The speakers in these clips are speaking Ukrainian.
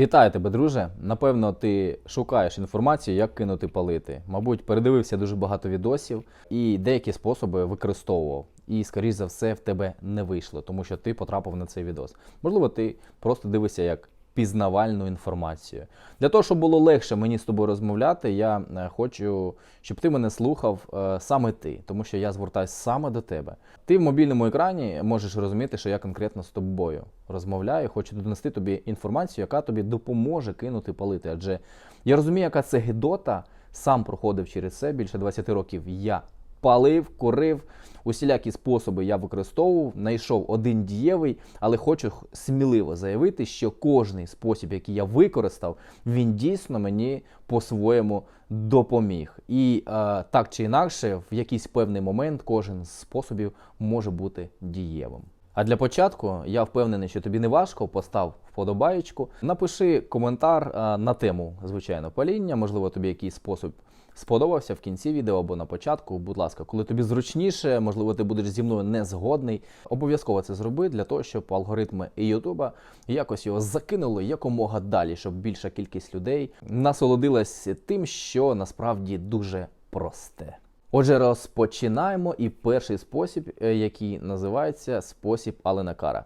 Вітаю тебе, друже. Напевно, ти шукаєш інформацію, як кинути палити. Мабуть, передивився дуже багато відосів і деякі способи використовував. І, скоріш за все, в тебе не вийшло, тому що ти потрапив на цей відос. Можливо, ти просто дивишся як пізнавальну інформацію. Для того, щоб було легше мені з тобою розмовляти, я е, хочу, щоб ти мене слухав е, саме ти, тому що я звертаюся саме до тебе. Ти в мобільному екрані можеш розуміти, що я конкретно з тобою розмовляю, хочу донести тобі інформацію, яка тобі допоможе кинути палити. Адже я розумію, яка це гидота, сам проходив через це більше 20 років. Я палив, курив, усілякі способи я використовував, знайшов один дієвий, але хочу сміливо заявити, що кожний спосіб, який я використав, він дійсно мені по-своєму допоміг. І е, так чи інакше, в якийсь певний момент кожен з способів може бути дієвим. А для початку я впевнений, що тобі не важко, постав вподобаєчку. Напиши коментар а, на тему, звичайно, паління. Можливо, тобі якийсь спосіб сподобався в кінці відео або на початку. Будь ласка, коли тобі зручніше, можливо, ти будеш зі мною не згодний. Обов'язково це зроби для того, щоб алгоритми Ютуба якось його закинули якомога далі, щоб більша кількість людей насолодилась тим, що насправді дуже просте. Отже, розпочинаємо. І перший спосіб, е, який називається спосіб Аленакара.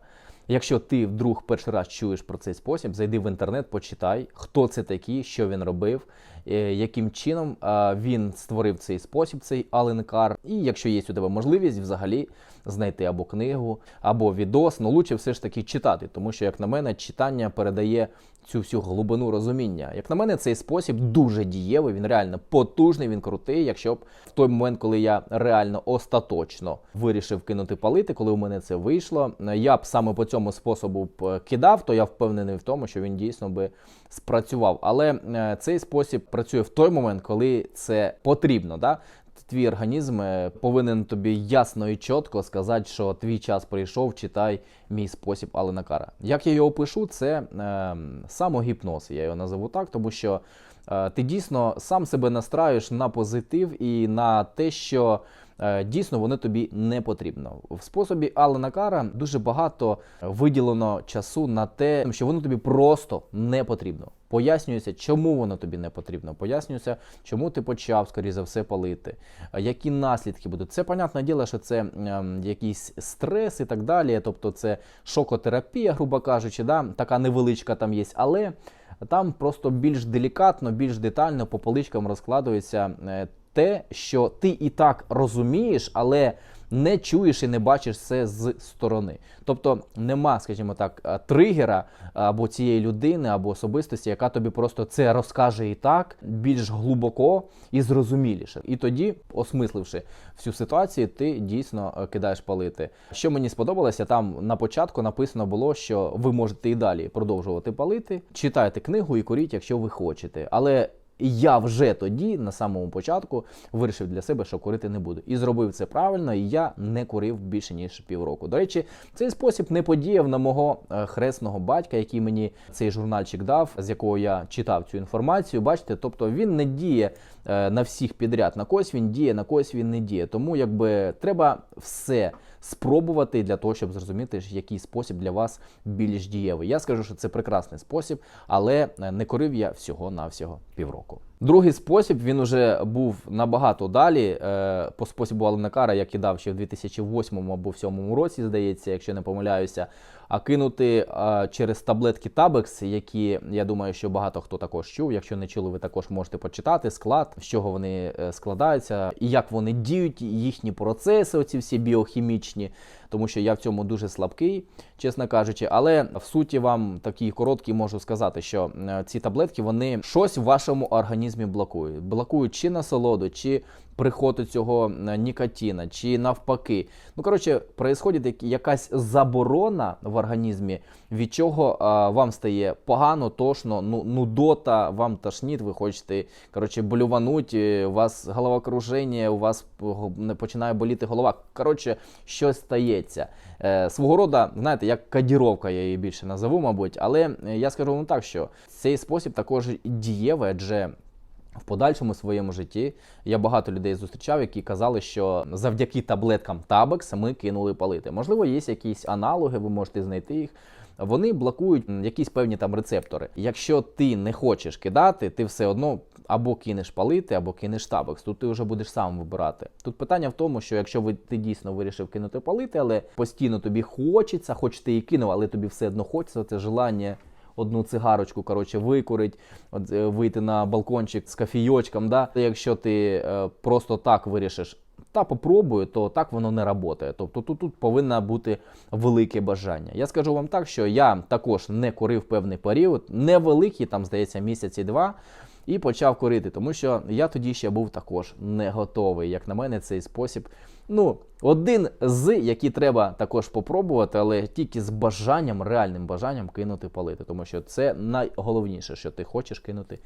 Якщо ти вдруг перший раз чуєш про цей спосіб, зайди в інтернет, почитай, хто це такий, що він робив, яким чином він створив цей спосіб, цей Аленкар. І якщо є у тебе можливість, взагалі знайти або книгу, або відос, ну лучше все ж таки читати, тому що, як на мене, читання передає цю всю глибину розуміння. Як на мене, цей спосіб дуже дієвий, він реально потужний, він крутий. Якщо б в той момент, коли я реально остаточно вирішив кинути палити, коли у мене це вийшло, я б саме по цьому способу б е, кидав, то я впевнений в тому, що він дійсно би спрацював. Але е, цей спосіб працює в той момент, коли це потрібно. Да? Твій організм е, повинен тобі ясно і чітко сказати, що твій час прийшов, читай мій спосіб Аленакара. Як я його пишу, це е, самогіпноз, я його назову так, тому що е, ти дійсно сам себе настраюєш на позитив і на те, що дійсно воно тобі не потрібно. В способі Аленакара дуже багато виділено часу на те, що воно тобі просто не потрібно. Пояснюється, чому воно тобі не потрібно. Пояснюється, чому ти почав, скоріше за все, палити, які наслідки будуть. Це, понятне діло, що це ем, якийсь стрес і так далі. Тобто це шокотерапія, грубо кажучи, да? така невеличка там є. Але там просто більш делікатно, більш детально по поличкам розкладується е, те, що ти і так розумієш, але не чуєш і не бачиш це з сторони. Тобто нема, скажімо так, е, тригера або цієї людини, або особистості, яка тобі просто це розкаже і так, більш глибоко і зрозуміліше. І тоді, осмисливши всю ситуацію, ти дійсно е, кидаєш палити. Що мені сподобалося, там на початку написано було, що ви можете і далі продовжувати палити. Читайте книгу і куріть, якщо ви хочете. Але я вже тоді, на самому початку, вирішив для себе, що курити не буду. І зробив це правильно, і я не курив більше ніж півроку. До речі, цей спосіб не подіяв на мого е, хресного батька, який мені цей журнальчик дав, з якого я читав цю інформацію. Бачите, тобто він не діє на всіх підряд. На когось він діє, на когось він не діє. Тому якби треба все спробувати для того, щоб зрозуміти, який спосіб для вас більш дієвий. Я скажу, що це прекрасний спосіб, але е, не курив я всього навсього півроку. Другий спосіб він уже був набагато далі. Е, по спосібу Аленакара я кидав ще в 2008 або 2007 році, здається, якщо не помиляюся. А кинути а, через таблетки Tabex, які я думаю, що багато хто також чув. Якщо не чули, ви також можете почитати склад, з чого вони е, складаються, і як вони діють, їхні процеси, оці всі біохімічні. Тому що я в цьому дуже слабкий, чесно кажучи. Але в суті вам такі короткі можу сказати, що е, ці таблетки вони щось в вашому організмі блокують. Блокують чи насолоду, чи приходу цього е, нікотина, чи навпаки. Ну коротше, происходить як- якась заборона в організмі, від чого а, вам стає погано, тошно, ну нудота, вам тошніть, ви хочете коротше, блювануть, е, у вас головокруження, у вас починає боліти голова. Коротше, щось стається. Е, свого роду, знаєте, як кодіровка, я її більше назову, мабуть. Але е, я скажу вам так, що цей спосіб також дієвий, адже В подальшому своєму житті я багато людей зустрічав, які казали, що завдяки таблеткам Табекс ми кинули палити. Можливо, є якісь аналоги, ви можете знайти їх. Вони блокують якісь певні там рецептори. Якщо ти не хочеш кидати, ти все одно або кинеш палити, або кинеш табекс. Тут ти вже будеш сам вибирати. Тут питання в тому, що якщо ти дійсно вирішив кинути палити, але постійно тобі хочеться, хоч ти і кинув, але тобі все одно хочеться це желання одну цигарочку, коротше, викурить, от, е, вийти на балкончик з кофійочком. Да? Якщо ти е, просто так вирішиш, та попробую, то так воно не працює. Тобто тут, тут повинно бути велике бажання. Я скажу вам так, що я також не курив певний період, невеликий, там, здається, місяці два. І почав курити, тому що я тоді ще був також не готовий. Як на мене, цей спосіб. Ну, один з, які треба також попробувати, але тільки з бажанням, реальним бажанням кинути палити. Тому що це найголовніше, що ти хочеш кинути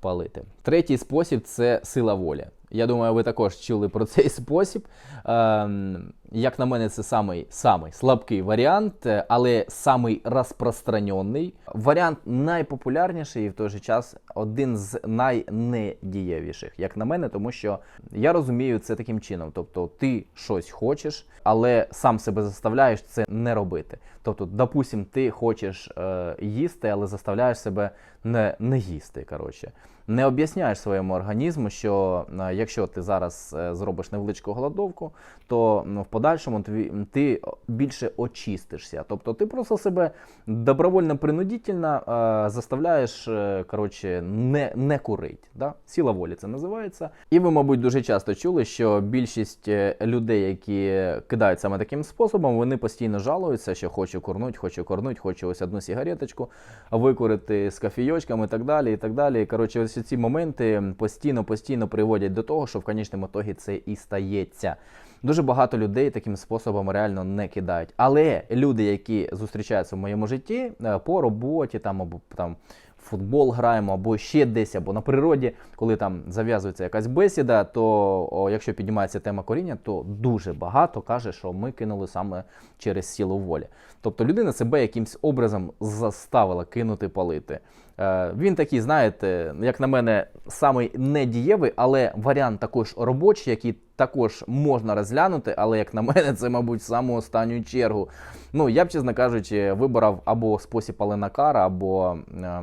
палити. Третій спосіб це сила волі. Я думаю, ви також чули про цей спосіб. Ем, як на мене, це самий, самий слабкий варіант, е, але самий розпространений. Варіант найпопулярніший і в той же час один з найнедієвіших, як на мене, тому що я розумію це таким чином. Тобто, ти щось хочеш, але сам себе заставляєш це не робити. Тобто, допустим, ти хочеш е, їсти, але заставляєш себе не, не їсти. Коротше. Не об'ясняєш своєму організму, що е, якщо ти зараз е, зробиш невеличку голодовку, то ну, в подальшому тві- ти більше очистишся. Тобто ти просто себе добровольно принудительно е, заставляєш е, коротше, не, не курить. Да? Сила волі це називається. І ви, мабуть, дуже часто чули, що більшість е, людей, які кидають саме таким способом, вони постійно жалуються, що хочу курнуть, хочу курнуть, хочу ось одну сигареточку викурити з кофійочком і так далі. І так далі. Коротше, ось ці моменти постійно постійно приводять до того, що в конечному ітогі це і стається. Дуже багато людей таким способом реально не кидають. Але люди, які зустрічаються в моєму житті е, по роботі, там або там футбол граємо, або ще десь, або на природі, коли там зав'язується якась бесіда, то о, якщо піднімається тема коріння, то дуже багато каже, що ми кинули саме через силу волі. Тобто людина себе якимсь образом заставила кинути палити. Е, Він такий, знаєте, як на мене, самий недієвий, але варіант також робочий, який також можна розглянути, але як на мене, це, мабуть, в саму останню чергу. Ну, я б, чесно кажучи, вибирав або спосіб Аленакара, або, е,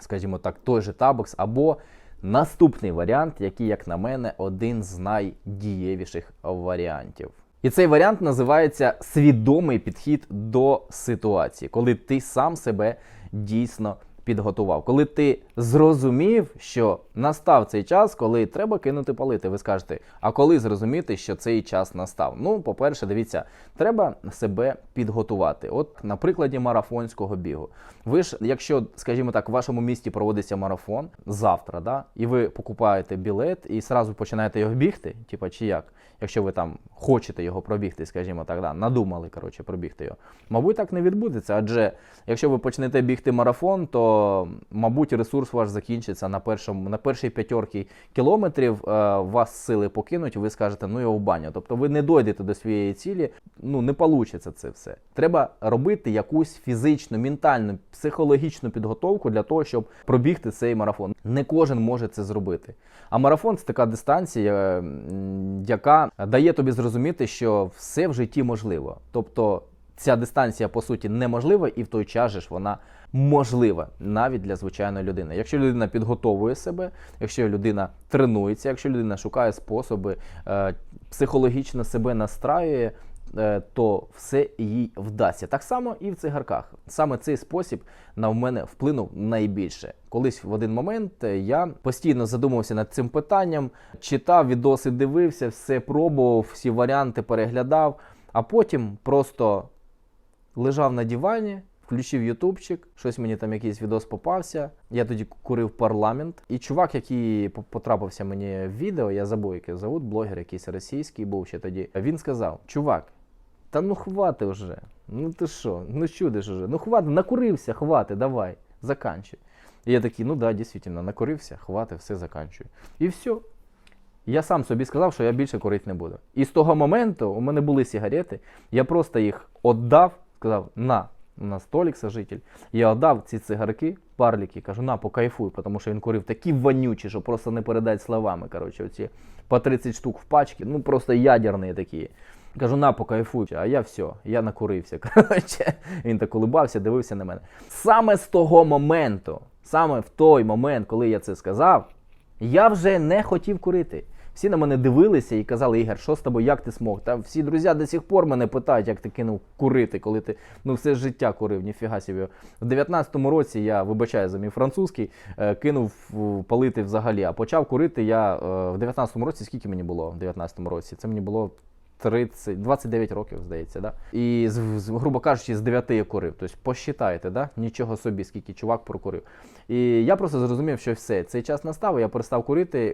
скажімо так, той же Табокс, або наступний варіант, який, як на мене, один з найдієвіших варіантів. І цей варіант називається свідомий підхід до ситуації, коли ти сам себе дійсно підготував. Коли ти зрозумів, що настав цей час, коли треба кинути палити, ви скажете, а коли зрозуміти, що цей час настав? Ну, по-перше, дивіться, треба себе підготувати. От на прикладі марафонського бігу. Ви ж, якщо, скажімо так, в вашому місті проводиться марафон завтра, да, і ви покупаєте білет і зразу починаєте його бігти, типа чи як? Якщо ви там хочете його пробігти, скажімо так, да, надумали коротше, пробігти його. Мабуть, так не відбудеться, адже якщо ви почнете бігти марафон, то мабуть ресурс ваш закінчиться на першому на першій п'ятерці кілометрів. Е, вас сили покинуть, і ви скажете, ну його в баню. Тобто ви не дойдете до своєї цілі, ну не вийде це все. Треба робити якусь фізичну, ментальну, психологічну підготовку для того, щоб пробігти цей марафон. Не кожен може це зробити. А марафон це така дистанція, яка дає тобі зрозуміти, що все в житті можливо. Тобто ця дистанція по суті неможлива, і в той час же ж вона можлива навіть для звичайної людини. Якщо людина підготовує себе, якщо людина тренується, якщо людина шукає способи, е, психологічно себе настраює. е, То все їй вдасться. Так само і в цигарках. Саме цей спосіб на мене вплинув найбільше. Колись в один момент е, я постійно задумався над цим питанням, читав відоси, дивився, все пробував, всі варіанти переглядав, а потім просто лежав на дивані, включив ютубчик, щось мені там якийсь відос попався. Я тоді курив парламент. І чувак, який потрапився мені в відео, я забув, як його зовут, блогер якийсь російський був ще тоді. Він сказав: Чувак, та ну хвати вже. Ну ти що, ну чудиш уже. Ну хвати, накурився, хвати, давай, заканчуй. І я такий, ну да, дійсно, накурився, хвати, все заканчую. І все. Я сам собі сказав, що я більше курити не буду. І з того моменту у мене були сигарети, я просто їх віддав, сказав: на, у нас Толік сожитель. Я отдав ці цигарки, парліки, кажу, на, покайфуй, тому що він курив такі вонючі, що просто не передать словами. Коротше, оці по 30 штук в пачці, ну просто ядерні такі. Кажу, на, покайфуй, а я все, я накурився. Коротше, він так улибався, дивився на мене. Саме з того моменту, саме в той момент, коли я це сказав, я вже не хотів курити. Всі на мене дивилися і казали, Ігор, що з тобою, як ти смог? Та всі друзі до сих пор мене питають, як ти кинув курити, коли ти ну все життя курив, ніфіга собі. В 19-му році я вибачаю за мій французький, е, кинув палити взагалі. А почав курити я е, в 19-му році. Скільки мені було в 19-му році? Це мені було 30, 29 років, здається, да? І з, грубо кажучи, з 9 я курив. Тобто посчитайте, да? нічого собі, скільки чувак прокурив. І я просто зрозумів, що все, цей час настав, я перестав курити.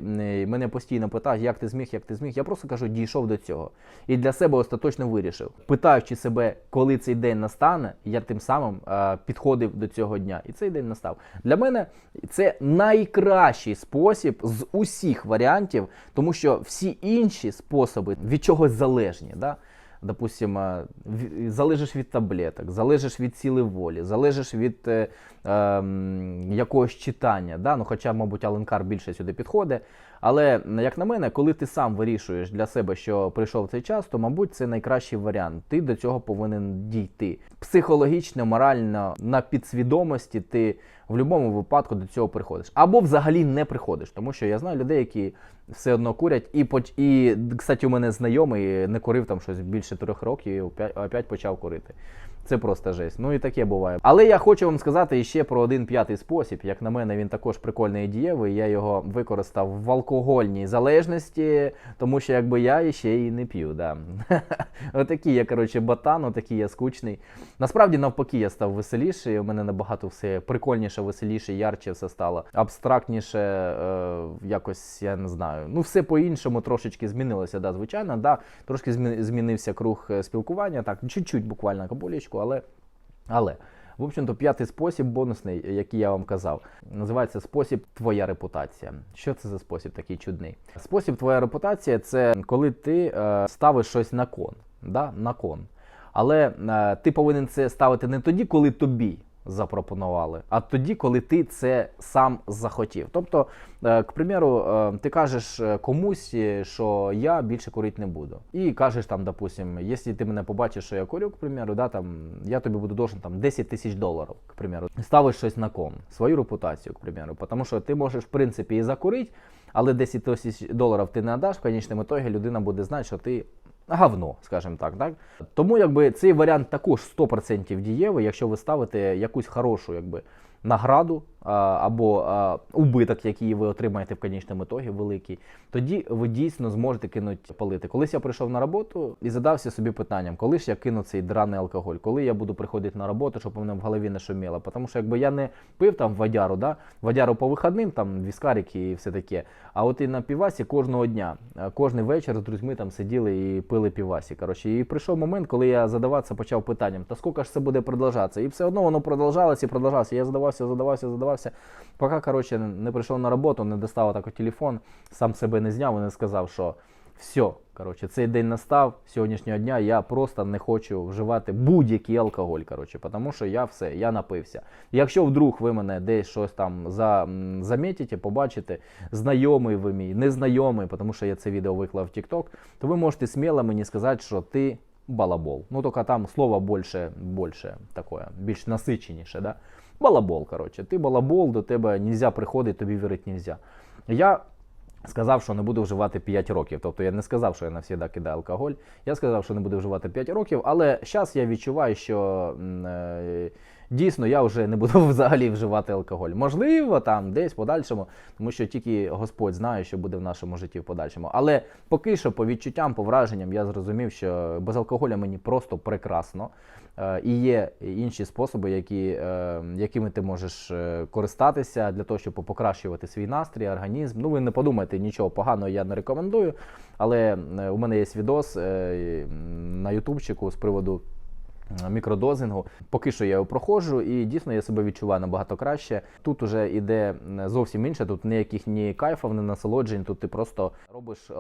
і Мене постійно питають, як ти зміг, як ти зміг. Я просто кажу, дійшов до цього. І для себе остаточно вирішив. Питаючи себе, коли цей день настане, я тим самим е, підходив до цього дня. І цей день настав. Для мене це найкращий спосіб з усіх варіантів, тому що всі інші способи від чогось залежні. Да? Допустим, е, залежиш від таблеток, залежиш від сили волі, залежиш від е, е, якогось читання. Да? Ну, хоча, мабуть, Аленкар більше сюди підходить. Але, як на мене, коли ти сам вирішуєш для себе, що прийшов цей час, то, мабуть, це найкращий варіант. Ти до цього повинен дійти. Психологічно, морально, на підсвідомості ти в будь-якому випадку до цього приходиш. Або взагалі не приходиш. Тому що я знаю людей, які все одно курять. І, і кстати, у мене знайомий не курив там щось більше трьох років і опять, опять почав курити. Це просто жесть. Ну і таке буває. Але я хочу вам сказати ще про один п'ятий спосіб. Як на мене, він також прикольний і дієвий. Я його використав в алкогольній залежності, тому що якби я ще і не п'ю. Да. Отакий я, коротше, ботан, отакий я скучний. Насправді, навпаки, я став веселіший. У мене набагато все прикольніше, веселіше, ярче все стало. Абстрактніше, е, якось я не знаю. Ну, все по-іншому трошечки змінилося, да, звичайно. Да, трошки змінився круг е, спілкування, так, чуть-чуть буквально кабулечку, але. Але. В общем-то, п'ятий спосіб бонусний, який я вам казав, називається спосіб твоя репутація. Що це за спосіб такий чудний? Спосіб твоя репутація це коли ти е, ставиш щось на кон. Да? На кон. Але е, ти повинен це ставити не тоді, коли тобі запропонували, а тоді, коли ти це сам захотів. Тобто, е, к примеру, е, ти кажеш е, комусь, що я більше курити не буду. І кажеш там, допустим, якщо ти мене побачиш, що я курю, к примеру, да, там, я тобі буду должен там 10 тисяч доларів, к примеру. Ставиш щось на кон, свою репутацію, к примеру. Тому що ти можеш, в принципі, і закурити, але 10 тисяч доларів ти не даш, в конечному ітогі людина буде знати, що ти говно, скажімо так, так. Тому якби цей варіант також 100% дієвий, якщо ви ставите якусь хорошу якби, награду або убиток, який ви отримаєте в конечному ітогі, великий, тоді ви дійсно зможете кинути палити. Колись я прийшов на роботу і задався собі питанням, коли ж я кину цей драний алкоголь, коли я буду приходити на роботу, щоб у мене в голові не шуміло. Тому що якби я не пив там водяру, да, водяру по вихідним, там віскарики і все таке. А от і на півасі кожного дня, кожний вечір з друзьми там сиділи і пили півасі. Коротше, і прийшов момент, коли я задаватися почав питанням, та скільки ж це буде продовжатися? І все одно воно продовжалося і продовжалося. Я задавався, задавався, задавався. Поки коротше, не прийшов на роботу, не достав так телефон, сам себе не зняв і не сказав, що все, коротше, цей день настав сьогоднішнього дня. Я просто не хочу вживати будь-який алкоголь. Коротше, тому що я все, я напився. Якщо вдруг ви мене десь щось там за, замітите, побачите, знайомий ви мій, незнайомий, тому що я це відео виклав в TikTok, то ви можете сміло мені сказати, що ти балабол. Ну, тільки там слово більше, більше таке, більш насиченіше, да? Балабол, коротше. Ти балабол, до тебе нельзя приходити, тобі вірити нельзя. Я сказав, що не буду вживати 5 років. Тобто я не сказав, що я навсіда кидаю алкоголь. Я сказав, що не буду вживати 5 років, але зараз я відчуваю, що е, дійсно я вже не буду взагалі вживати алкоголь. Можливо, там десь подальшому, тому що тільки Господь знає, що буде в нашому житті в подальшому. Але поки що, по відчуттям, по враженням, я зрозумів, що без алкоголя мені просто прекрасно. Е, І є інші способи, які, е, якими ти можеш е, користатися для того, щоб покращувати свій настрій, організм. Ну, ви не подумайте, нічого поганого я не рекомендую. Але у мене є відос на ютубчику з приводу мікродозингу. Поки що я його проходжу, і дійсно я себе відчуваю набагато краще. Тут уже іде зовсім інше. Тут ніяких ні кайфів, ні насолоджень. Тут ти просто робиш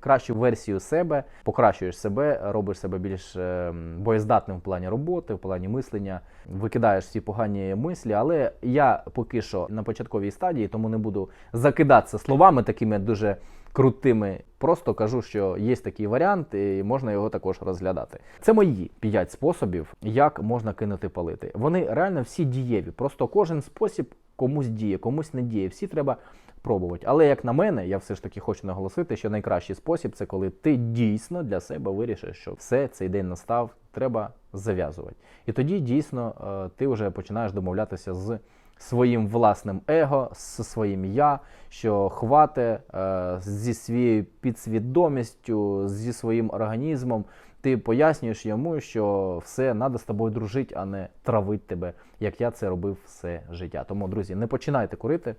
кращу версію себе, покращуєш себе, робиш себе більш е, боєздатним в плані роботи, в плані мислення, викидаєш всі погані мислі. Але я поки що на початковій стадії, тому не буду закидатися словами такими дуже крутими. Просто кажу, що є такий варіант, і можна його також розглядати. Це мої п'ять способів, як можна кинути палити. Вони реально всі дієві. Просто кожен спосіб комусь діє, комусь не діє. Всі треба пробувати. Але як на мене, я все ж таки хочу наголосити, що найкращий спосіб це коли ти дійсно для себе вирішиш, що все цей день настав, треба зав'язувати. І тоді дійсно е, ти вже починаєш домовлятися з своїм власним его, зі своїм я, що хвате е, зі своєю підсвідомістю, зі своїм організмом. Ти пояснюєш йому, що все треба з тобою дружити, а не травить тебе, як я це робив все життя. Тому, друзі, не починайте курити.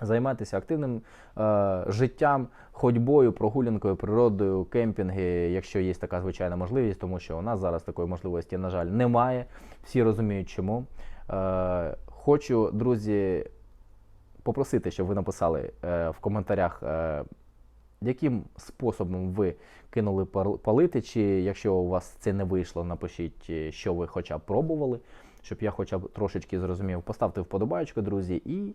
Займайтеся активним е, життям, ходьбою, прогулянкою, природою, кемпінги, якщо є така звичайна можливість, тому що у нас зараз такої можливості, на жаль, немає. Всі розуміють, чому. Е, хочу, друзі, попросити, щоб ви написали е, в коментарях, е, яким способом ви кинули палити, чи якщо у вас це не вийшло, напишіть, е, що ви хоча б пробували, щоб я хоча б трошечки зрозумів. Поставте вподобайку, друзі, і